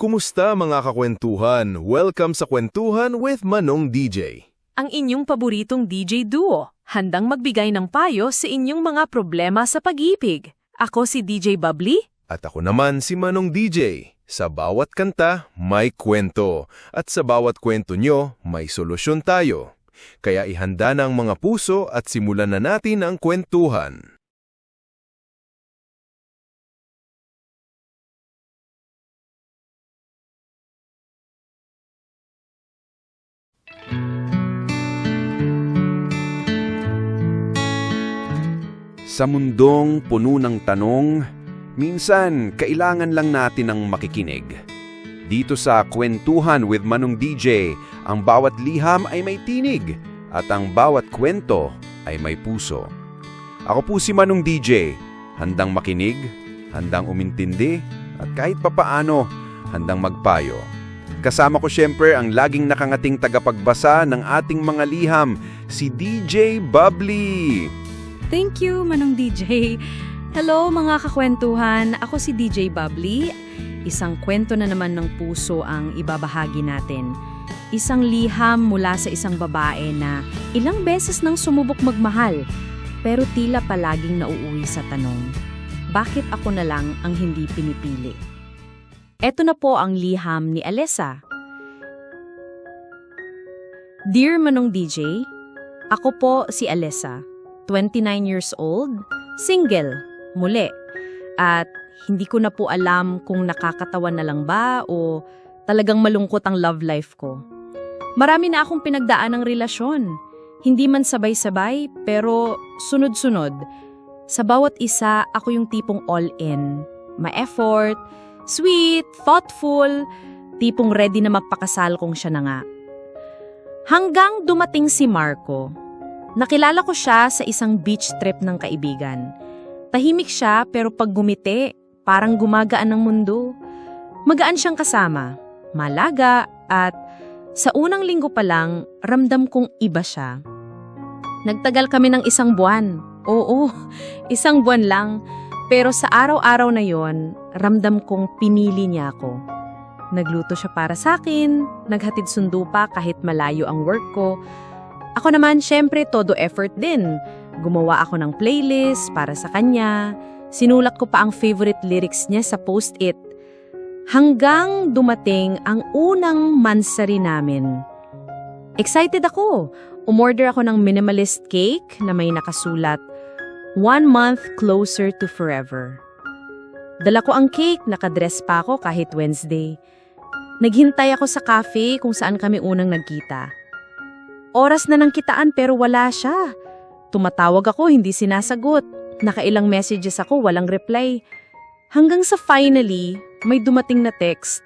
Kumusta mga kakwentuhan? Welcome sa Kwentuhan with Manong DJ. ang inyong paboritong DJ duo, handang magbigay ng payo sa inyong mga problema sa pag-ibig. Ako si DJ Bubbly, At ako naman si Manong DJ. Sa bawat kanta, may kwento. At sa bawat kwento nyo, may solusyon tayo. Kaya ihanda na ang mga puso at simulan na natin ang kwentuhan. Sa mundong puno ng tanong, minsan kailangan lang natin ng makikinig. Dito sa Kwentuhan with Manong DJ, ang bawat liham ay may tinig at ang bawat kwento ay may puso. Ako po si Manong DJ, handang makinig, handang umintindi at kahit papaano, handang magpayo. Kasama ko siyempre ang laging nakangating tagapagbasa ng ating mga liham, si DJ Bubbly. Thank you, Manong DJ. Hello mga kakwentuhan, ako si DJ Bubbly. Isang kwento na naman ng puso ang ibabahagi natin. Isang liham mula sa isang babae na ilang beses nang sumubok magmahal, pero tila palaging nauuwi sa tanong, bakit ako na lang ang hindi pinipili? Eto na po ang liham ni Alessa. Dear Manong DJ, ako po si Alessa. 29 years old, single, muli. At hindi ko na po alam kung nakakatawa na lang ba o talagang malungkot ang love life ko. Marami na akong pinagdaan ng relasyon. Hindi man sabay-sabay, pero sunod-sunod. Sa bawat isa, ako yung tipong all-in. Ma-effort, sweet, thoughtful, tipong ready na magpakasal kung siya na nga. Hanggang dumating si Marco, Nakilala ko siya sa isang beach trip ng kaibigan. Tahimik siya pero pag gumiti, parang gumagaan ng mundo. Magaan siyang kasama, malaga at sa unang linggo pa lang, ramdam kong iba siya. Nagtagal kami ng isang buwan. Oo, isang buwan lang. Pero sa araw-araw na yon, ramdam kong pinili niya ako. Nagluto siya para sa akin, naghatid sundo pa kahit malayo ang work ko, ako naman, syempre, todo effort din. Gumawa ako ng playlist para sa kanya. Sinulat ko pa ang favorite lyrics niya sa post-it. Hanggang dumating ang unang mansari namin. Excited ako. Umorder ako ng minimalist cake na may nakasulat, One month closer to forever. Dala ko ang cake, nakadress pa ako kahit Wednesday. Naghintay ako sa cafe kung saan kami unang nagkita. Oras na nang kitaan pero wala siya. Tumatawag ako, hindi sinasagot. Nakailang messages ako, walang reply. Hanggang sa finally, may dumating na text.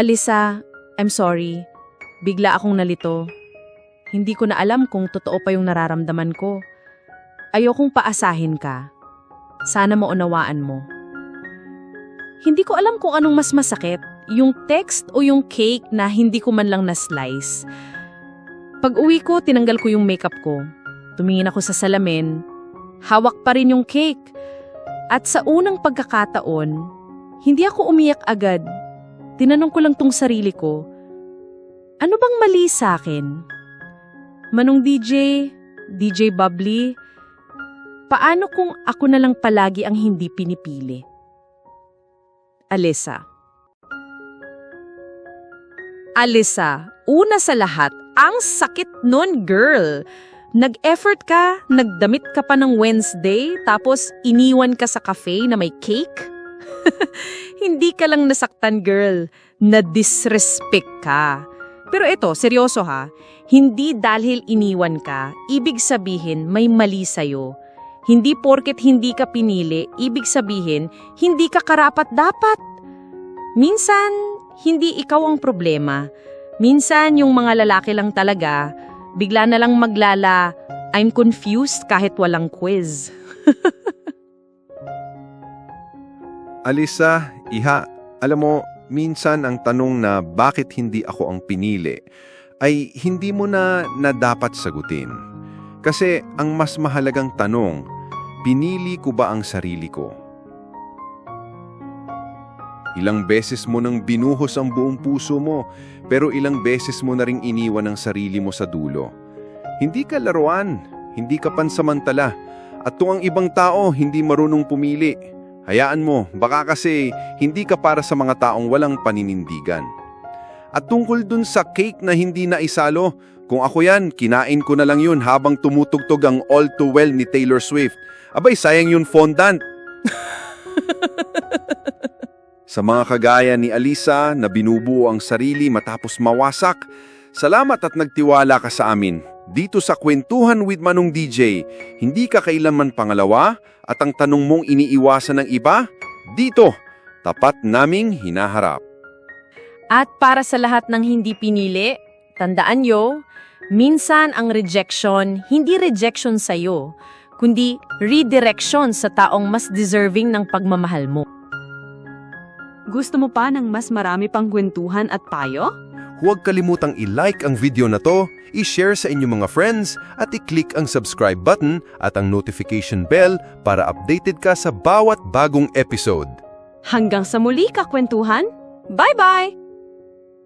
Alisa, I'm sorry. Bigla akong nalito. Hindi ko na alam kung totoo pa yung nararamdaman ko. Ayokong paasahin ka. Sana maunawaan mo. Hindi ko alam kung anong mas masakit, yung text o yung cake na hindi ko man lang na-slice. Pag uwi ko, tinanggal ko yung makeup ko. Tumingin ako sa salamin. Hawak pa rin yung cake. At sa unang pagkakataon, hindi ako umiyak agad. Tinanong ko lang tong sarili ko, ano bang mali sa akin? Manong DJ, DJ Bubbly, paano kung ako na lang palagi ang hindi pinipili? Alisa Alisa, una sa lahat, ang sakit nun, girl. Nag-effort ka, nagdamit ka pa ng Wednesday, tapos iniwan ka sa cafe na may cake? Hindi ka lang nasaktan, girl. Na-disrespect ka. Pero ito, seryoso ha, hindi dahil iniwan ka, ibig sabihin may mali sa'yo. Hindi porket hindi ka pinili, ibig sabihin hindi ka karapat-dapat. Minsan, hindi ikaw ang problema. Minsan, yung mga lalaki lang talaga, bigla na lang maglala, I'm confused kahit walang quiz. Alisa, Iha, alam mo, minsan ang tanong na bakit hindi ako ang pinili ay hindi mo na na dapat sagutin. Kasi ang mas mahalagang tanong, pinili ko ba ang sarili ko? Ilang beses mo nang binuhos ang buong puso mo, pero ilang beses mo na ring iniwan ang sarili mo sa dulo. Hindi ka laruan, hindi ka pansamantala, at kung ang ibang tao hindi marunong pumili, hayaan mo, baka kasi hindi ka para sa mga taong walang paninindigan. At tungkol dun sa cake na hindi na isalo, kung ako yan, kinain ko na lang yun habang tumutugtog ang All Too Well ni Taylor Swift. Abay, sayang yun fondant. Sa mga kagaya ni Alisa na binubuo ang sarili matapos mawasak, salamat at nagtiwala ka sa amin. Dito sa Kwentuhan with Manong DJ, hindi ka kailanman pangalawa at ang tanong mong iniiwasan ng iba, dito, tapat naming hinaharap. At para sa lahat ng hindi pinili, tandaan nyo, minsan ang rejection, hindi rejection sa'yo, kundi redirection sa taong mas deserving ng pagmamahal mo. Gusto mo pa ng mas marami pang kwentuhan at payo? Huwag kalimutang i-like ang video na to, i-share sa inyong mga friends, at i-click ang subscribe button at ang notification bell para updated ka sa bawat bagong episode. Hanggang sa muli kakwentuhan, bye-bye!